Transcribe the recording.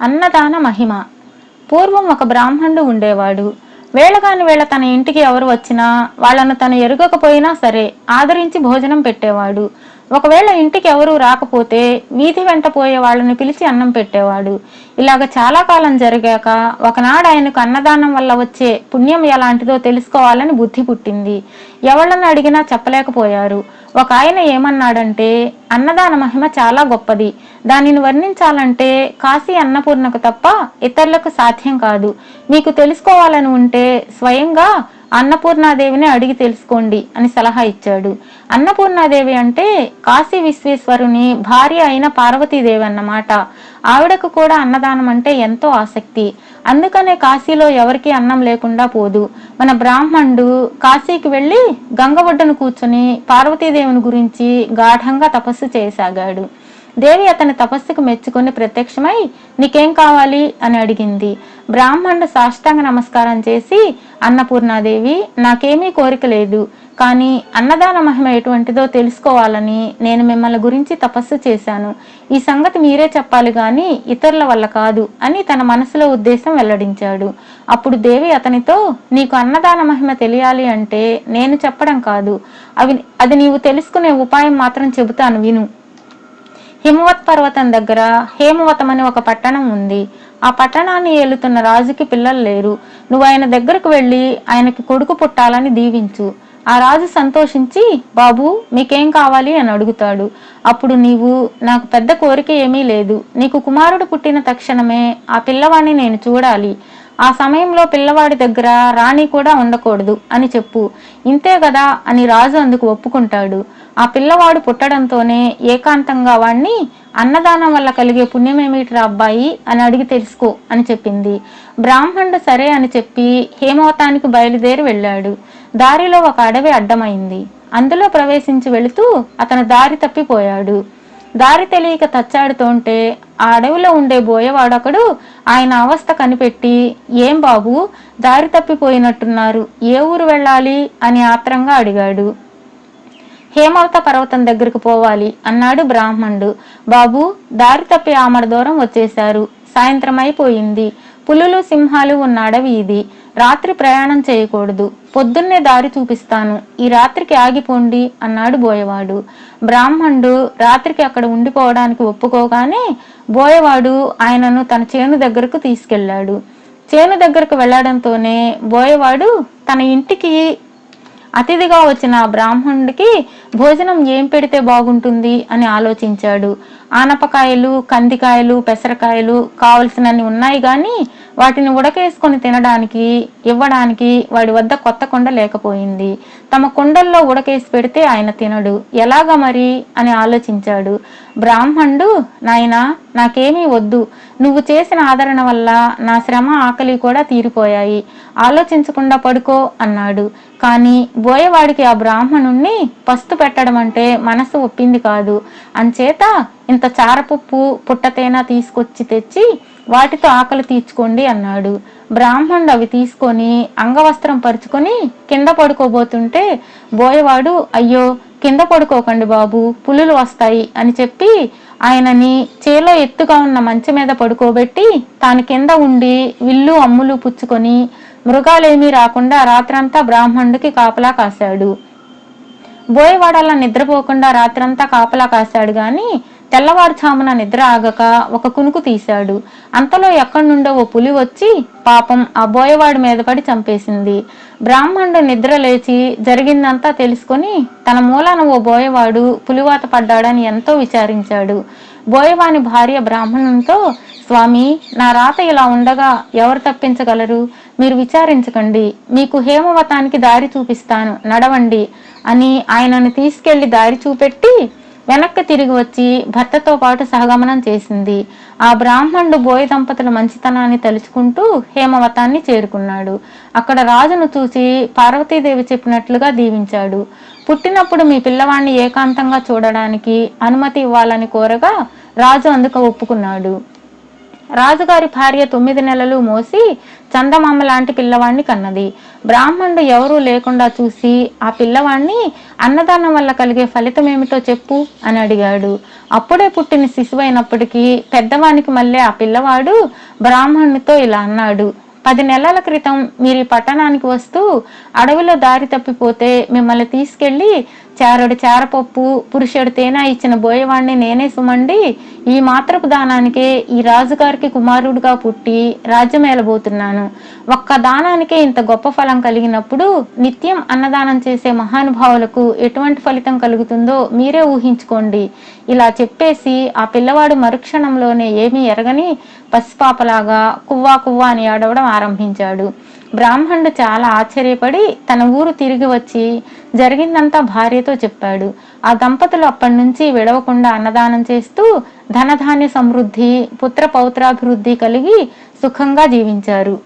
అన్నదాన మహిమ. పూర్వం ఒక బ్రాహ్మణుడు ఉండేవాడు. వేళగాని వేళ తన ఇంటికి ఎవరు వచ్చినా వాళ్ళను తను ఎరుగకపోయినా సరే ఆదరించి భోజనం పెట్టేవాడు. ఒకవేళ ఇంటికి ఎవరు రాకపోతే వీధి వెంట పోయే వాళ్ళని పిలిచి అన్నం పెట్టేవాడు. ఇలాగ చాలా కాలం జరిగాక ఒకనాడు ఆయనకు అన్నదానం వల్ల వచ్చే పుణ్యం ఎలాంటిదో తెలుసుకోవాలని బుద్ధి పుట్టింది. ఎవళ్ళని అడిగినా చెప్పలేకపోయారు. ఒక ఆయన ఏమన్నాడంటే అన్నదాన మహిమ చాలా గొప్పది. దానిని వర్ణించాలంటే కాశీ అన్నపూర్ణకు తప్ప ఇతరులకు సాధ్యం కాదు. మీకు తెలుసుకోవాలని ఉంటే స్వయంగా అన్నపూర్ణాదేవిని అడిగి తెలుసుకోండి అని సలహా ఇచ్చాడు. అన్నపూర్ణాదేవి అంటే కాశీ విశ్వేశ్వరుని భార్య అయిన పార్వతీదేవి అన్నమాట. ఆవిడకు కూడా అన్నదానం అంటే ఎంతో ఆసక్తి. అందుకనే కాశీలో ఎవరికీ అన్నం లేకుండా పోదు. మన బ్రాహ్మణుడు కాశీకి వెళ్ళి గంగ ఒడ్డును కూర్చుని పార్వతీదేవిని గురించి గాఢంగా తపస్సు చేయసాగాడు. దేవి అతని తపస్సుకు మెచ్చుకుని ప్రత్యక్షమై నీకేం కావాలి? అని అడిగింది. బ్రాహ్మణుడు సాష్టాంగ నమస్కారం చేసి అన్నపూర్ణాదేవి నాకేమీ కోరిక లేదు. కానీ అన్నదాన మహిమ ఎటువంటిదో తెలుసుకోవాలని నేను మిమ్మల్ని గురించి తపస్సు చేశాను. ఈ సంగతి మీరే చెప్పాలి గాని ఇతరుల వల్ల కాదు అని తన మనసులో ఉద్దేశం వెల్లడించాడు. అప్పుడు దేవి అతనితో నీకు అన్నదాన మహిమ తెలియాలి అంటే నేను చెప్పడం కాదు. అవి అది నీవు తెలుసుకునే ఉపాయం మాత్రం చెబుతాను విను. హిమవత్ పర్వతం దగ్గర హేమవతం అని ఒక పట్టణం ఉంది. ఆ పట్టణాన్ని ఏలుతున్న రాజుకి పిల్లలు లేరు. నువ్వు ఆయన దగ్గరకు వెళ్ళి ఆయనకి కొడుకు పుట్టాలని దీవించు. ఆ రాజు సంతోషించి బాబు మీకేం కావాలి? అని అడుగుతాడు. అప్పుడు నీవు నాకు పెద్ద కోరిక ఏమీ లేదు. నీకు కుమారుడు పుట్టిన తక్షణమే ఆ పిల్లవాడిని నేను చూడాలి. ఆ సమయంలో పిల్లవాడి దగ్గర రాణి కూడా ఉండకూడదు అని చెప్పు. ఇంతే కదా అని రాజు అందుకు ఒప్పుకుంటాడు. ఆ పిల్లవాడు పుట్టడంతోనే ఏకాంతంగా వాణ్ణి అన్నదానం వల్ల కలిగే పుణ్యమేమిటిరా అబ్బాయి అని అడిగి తెలుసుకో అని చెప్పింది. బ్రాహ్మణుడు సరే అని చెప్పి హేమవతానికి బయలుదేరి వెళ్ళాడు. దారిలో ఒక అడవి అడ్డమైంది. అందులో ప్రవేశించి వెళుతూ అతను దారి తప్పిపోయాడు. దారి తెలియక తచ్చాడుతోంటే ఆ అడవిలో ఉండే బోయవాడొకడు ఆయన అవస్థ కనిపెట్టి ఏం బాబు దారి తప్పిపోయినట్టున్నారు. ఏ ఊరు వెళ్ళాలి? అని ఆత్రంగా అడిగాడు. హేమవత పర్వతం దగ్గరకు పోవాలి అన్నాడు బ్రాహ్మణుడు. బాబు దారి తప్పి ఆమడ దూరం వచ్చేశారు. సాయంత్రం అయిపోయింది. పులులు సింహాలు ఉన్న అడవి ఇది. రాత్రి ప్రయాణం చేయకూడదు. పొద్దున్నే దారి చూపిస్తాను. ఈ రాత్రికి ఆగిపోండి అన్నాడు బోయవాడు. బ్రాహ్మణుడు రాత్రికి అక్కడ ఉండిపోవడానికి ఒప్పుకోగానే బోయవాడు ఆయనను తన చేను దగ్గరకు తీసుకెళ్ళాడు. చేను దగ్గరకు వెళ్ళడంతోనే బోయవాడు తన ఇంటికి అతిథిగా వచ్చిన బ్రాహ్మణుడికి భోజనం ఏం పెడితే బాగుంటుంది అని ఆలోచించాడు. ఆనపకాయలు కందికాయలు పెసరకాయలు కావలసినన్ని ఉన్నాయి కానీ వాటిని ఉడకేసుకొని తినడానికి ఇవ్వడానికి వాడి వద్ద కొత్త కొండ లేకపోయింది. తమ కుండల్లో ఉడకేసి పెడితే ఆయన తినడు. ఎలాగ మరి? అని ఆలోచించాడు. బ్రాహ్మణుడు నాయన నాకేమీ వద్దు. నువ్వు చేసిన ఆదరణ వల్ల నా శ్రమ ఆకలి కూడా తీరిపోయాయి. ఆలోచించకుండా పడుకో అన్నాడు. కానీ బోయవాడికి ఆ బ్రాహ్మణుణ్ణి పస్తు పెట్టడం అంటే మనసు ఒప్పింది కాదు. అంచేత ఇంత చారపప్పు పుట్టతేనా తీసుకొచ్చి తెచ్చి వాటితో ఆకలి తీర్చుకోండి అన్నాడు. బ్రాహ్మణుడు అవి తీసుకొని అంగవస్త్రం పరుచుకొని కింద పడుకోబోతుంటే బోయవాడు అయ్యో కింద పడుకోకండి బాబు పులులు వస్తాయి అని చెప్పి ఆయనని చేలో ఎత్తుగా ఉన్న మంచం మీద పడుకోబెట్టి తాను కింద ఉండి విల్లు అమ్ములు పుచ్చుకొని మృగాలేమీ రాకుండా రాత్రంతా బ్రాహ్మణుడికి కాపలా కాశాడు. బోయవాడలా నిద్రపోకుండా రాత్రంతా కాపలా కాశాడు గాని తెల్లవారుజామున నిద్ర ఆగక ఒక కునుకు తీశాడు. అంతలో ఎక్కడి నుండో ఓ పులి వచ్చి పాపం ఆ బోయవాడి మీద పడి చంపేసింది. బ్రాహ్మణుడు నిద్ర లేచి జరిగిందంతా తెలుసుకొని తన మూలాన ఓ బోయవాడు పులివాత పడ్డాడని ఎంతో విచారించాడు. బోయవాని భార్య బ్రాహ్మణునితో స్వామి నా రాత ఇలా ఉండగా ఎవరు తప్పించగలరు? మీరు విచారించకండి. మీకు హేమవతానికి దారి చూపిస్తాను. నడవండి అని ఆయనను తీసుకెళ్ళి దారి చూపెట్టి వెనక్కి తిరిగి వచ్చి భర్తతో పాటు సహగమనం చేసింది. ఆ బ్రాహ్మణుడు బోయ దంపతుల మంచితనాన్ని తలుచుకుంటూ హేమవతాన్ని చేరుకున్నాడు. అక్కడ రాజును చూసి పార్వతీదేవి చెప్పినట్లుగా దీవించాడు. పుట్టినప్పుడు మీ పిల్లవాణ్ణి ఏకాంతంగా చూడడానికి అనుమతి ఇవ్వాలని కోరగా రాజు అందుకు ఒప్పుకున్నాడు. రాజుగారి భార్య తొమ్మిది నెలలు మోసి చందమామ లాంటి పిల్లవాణ్ణి కన్నది. బ్రాహ్మణుడు ఎవరూ లేకుండా చూసి ఆ పిల్లవాణ్ణి అన్నదానం వల్ల కలిగే ఫలితం ఏమిటో చెప్పు అని అడిగాడు. అప్పుడే పుట్టిన శిశువైనప్పటికీ పెద్దవానికి మళ్ళీ ఆ పిల్లవాడు బ్రాహ్మణునితో ఇలా అన్నాడు. పది నెలల క్రితం మీరు ఈ పట్టణానికి వస్తూ అడవిలో దారి తప్పిపోతే మిమ్మల్ని తీసుకెళ్ళి చారుడు చారపప్పు పురుషుడు తేనె ఇచ్చిన బోయవాణ్ణి నేనే సుమండి. ఈ మాత్రపు దానానికే ఈ రాజుగారికి కుమారుడుగా పుట్టి రాజ్యం ఏలబోతున్నాను ఒక్క దానానికే ఇంత గొప్ప ఫలం కలిగినప్పుడు నిత్యం అన్నదానం చేసే మహానుభావులకు ఎటువంటి ఫలితం కలుగుతుందో మీరే ఊహించుకోండి. ఇలా చెప్పేసి ఆ పిల్లవాడు మరుక్షణంలోనే ఏమీ ఎరగని పసిపాపలాగా కువ్వా కువ్వా అని ఏడవడం ఆరంభించాడు. బ్రాహ్మణుడు చాలా ఆశ్చర్యపడి తన ఊరు తిరిగి వచ్చి జరిగిందంతా భార్యతో చెప్పాడు. ఆ దంపతులు అప్పటి నుంచి విడవకుండా అన్నదానం చేస్తూ ధనధాన్య సమృద్ధి పుత్ర పౌత్రాభివృద్ధి కలిగి సుఖంగా జీవించారు.